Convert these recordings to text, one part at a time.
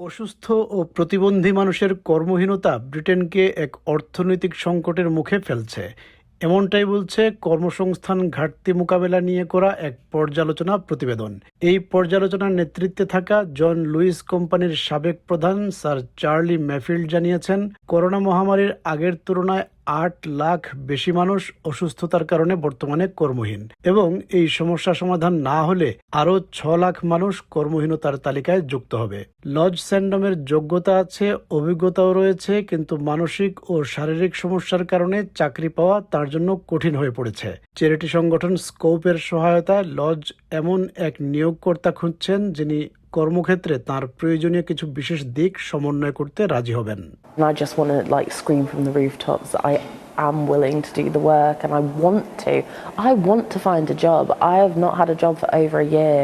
অসুস্থ ও প্রতিবন্ধী মানুষের কর্মহীনতা ব্রিটেনকে এক অর্থনৈতিক সংকটের মুখে ফেলছে। এমনটাই বলছে কর্মসংস্থান ঘাটতি মোকাবেলা নিয়ে করা এক পর্যালোচনা প্রতিবেদন। এই পর্যালোচনার নেতৃত্বে থাকা জন লুইস কোম্পানির সাবেক প্রধান স্যার চার্লি ম্যাফিল্ড জানিয়েছেন, করোনা মহামারীর আগের তুলনায় আট লাখ বেশি মানুষ অসুস্থতার কারণে বর্তমানে কর্মহীন এবং এই সমস্যা সমাধান না হলে আরও ছ লাখ মানুষ কর্মহীনতার তালিকায় যুক্ত হবে। লজ স্যান্ডমের যোগ্যতা আছে, অভিজ্ঞতাও রয়েছে, কিন্তু মানসিক ও শারীরিক সমস্যার কারণে চাকরি পাওয়া তার জন্য কঠিন হয়ে পড়েছে। চ্যারিটি সংগঠন স্কোপের সহায়তায় লজ এমন এক নিয়োগকর্তা খুঁজছেন যিনি কর্মক্ষেত্রে তার প্রয়োজনীয় কিছু বিশেষ দিক সমন্বয় করতে রাজি হবেন And I just want to like scream from the rooftops that I am willing to do the work and I want to. I want to find a job. I have not had a job for over a year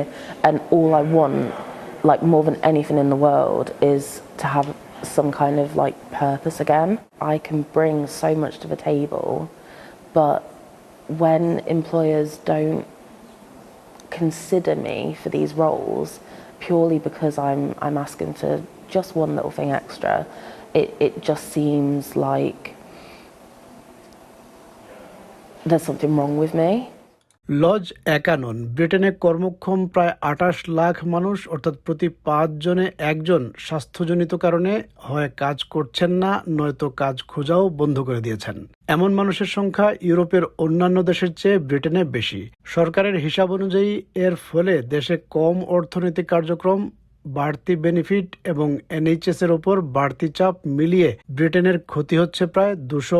and all I want, like more than anything in the world, is to have some kind of like purpose again. I can bring so much to the table, but when employers don't consider me for these roles purely because I'm I'm asking for just one little thing extra, it, it just seems like there's something wrong with me. লজ একানন ব্রিটেনে কর্মক্ষম প্রায় আটাশ লাখ মানুষ, অর্থাৎ প্রতি পাঁচ জনে একজন স্বাস্থ্যজনিত কারণে হয় কাজ করছেন না, নয়তো কাজ খোঁজাও বন্ধ করে দিয়েছেন। এমন মানুষের সংখ্যা ইউরোপের অন্যান্য দেশের চেয়ে ব্রিটেনে বেশি। সরকারের হিসাব অনুযায়ী, এর ফলে দেশে কম অর্থনৈতিক কার্যক্রম, বাড়তি বেনিফিট এবং এনএইচএস এর ওপর বাড়তি চাপ মিলিয়ে ব্রিটেনের ক্ষতি হচ্ছে প্রায় দুশো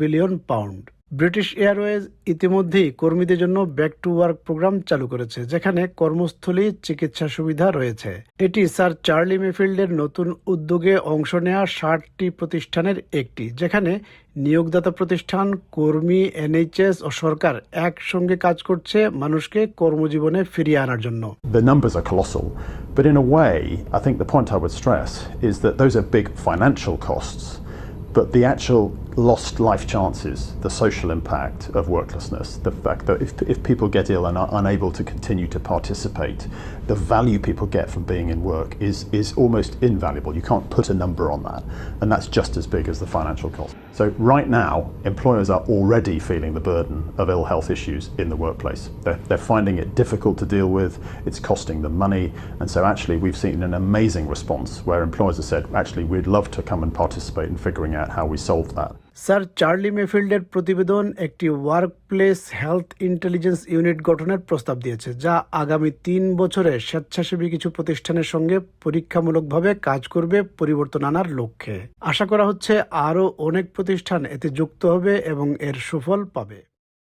বিলিয়ন পাউন্ড। ব্রিটিশ এয়ারওয়েজ ইতিমধ্যেই কর্মীদের জন্য ব্যাক টু ওয়ার্ক প্রোগ্রাম চালু করেছে যেখানে কর্মস্থলী চিকিৎসা সুবিধা রয়েছে। এটি স্যার চার্লি মেফিল্ডের নতুন উদ্যোগে অংশ নেওয়া ষাটটি প্রতিষ্ঠানের একটি যেখানে নিয়োগদাতা প্রতিষ্ঠান কর্মী এনএইচএস ও সরকার একসঙ্গে কাজ করছে মানুষকে কর্মজীবনে ফিরিয়ে আনার জন্য। The numbers are colossal, but in a way, I think the point I would stress is that those are big financial costs, but the actual lost life chances, the social impact of worklessness, the fact that if, if people get ill and are unable to continue to participate, the value people get from being in work is, is almost invaluable. You can't put a number on that, and that's just as big as the financial cost. So, right now, employers are already feeling the burden of ill health issues in the workplace. They're, they're finding it difficult to deal with, it's costing them money, and so actually, we've seen an amazing response where employers have said, actually, we'd love to come and participate in figuring out how we solve that. Sir, Charlie মেফিল্ডের প্রতিবেদন একটি workplace health intelligence unit গঠনের প্রস্তাব দিয়েছে, যা আগামী তিন বছরে স্বেচ্ছাসেবী কিছু প্রতিষ্ঠানের সঙ্গে পরীক্ষামূলকভাবে কাজ করবে, পরিবর্তন আনার লক্ষ্যে আশা করা হচ্ছে আরও অনেক প্রতিষ্ঠান এতে যুক্ত হবে এবং এর সুফল পাবে